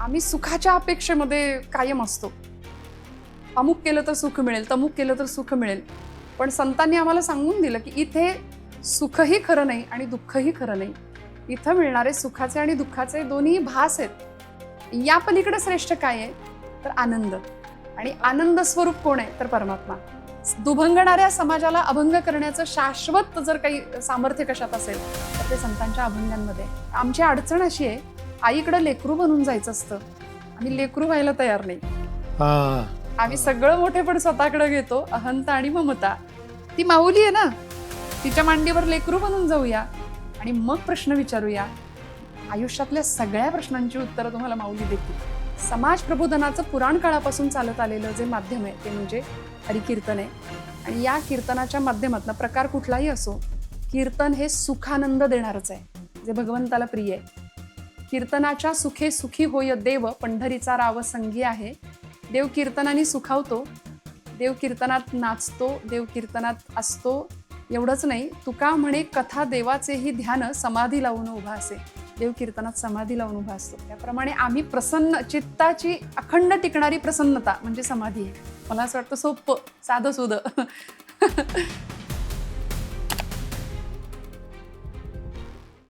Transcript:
आम्ही सुखाच्या अपेक्षेमध्ये कायम असतो. अमुक केलं तर सुख मिळेल तमुक केलं तर सुख मिळेल. पण संतांनी आम्हाला सांगून दिलं की इथे सुखही खरं नाही आणि दुःखही खरं नाही. इथं मिळणारे सुखाचे आणि दुःखाचे दोन्ही भास आहेत. या पलीकडे श्रेष्ठ काय आहे? तर आनंद. आणि आनंद स्वरूप कोण आहे? तर परमात्मा. दुभंगणाऱ्या समाजाला अभंग करण्याचं शाश्वत जर काही सामर्थ्य कशात असेल तर ते संतांच्या अभंगांमध्ये आमची अडचण अशी आहे आईकडे लेकरू बनून जायचं असतं. आम्ही लेकरू व्हायला तयार नाही. हा. आम्ही सगळं मोठे पण स्वतःकडे घेतो अहंता आणि ममता. ती माऊली आहे ना? तिच्या मांडीवर लेकरू बनून जाऊया आणि मग प्रश्न विचारूया. आयुष्यातल्या सगळ्या प्रश्नांची उत्तरं तुम्हाला माऊली देतील. समाज प्रबोधनाचं पुराण काळापासून चालत आलेलं जे माध्यम आहे ते म्हणजे हरिकीर्तन आहे. आणि या कीर्तनाच्या माध्यमातून प्रकार कुठलाही असो कीर्तन हे सुखानंद देणारच आहे. जे भगवंताला प्रिय आहे. कीर्तनाच्या सुखे सुखी होय देव पंढरीचा राव संगी आहे. देव कीर्तनाने सुखावतो देव कीर्तनात नाचतो देव कीर्तनात असतो एवढंच नाही. तुका म्हणे कथा देवाचेही ध्यान समाधी लावून उभा असे. देव कीर्तनात समाधी लावून उभा असतो. त्याप्रमाणे आम्ही प्रसन्न चित्ताची अखंड टिकणारी प्रसन्नता म्हणजे समाधी आहे. मला असं वाटतं सोपं साधं सुधं.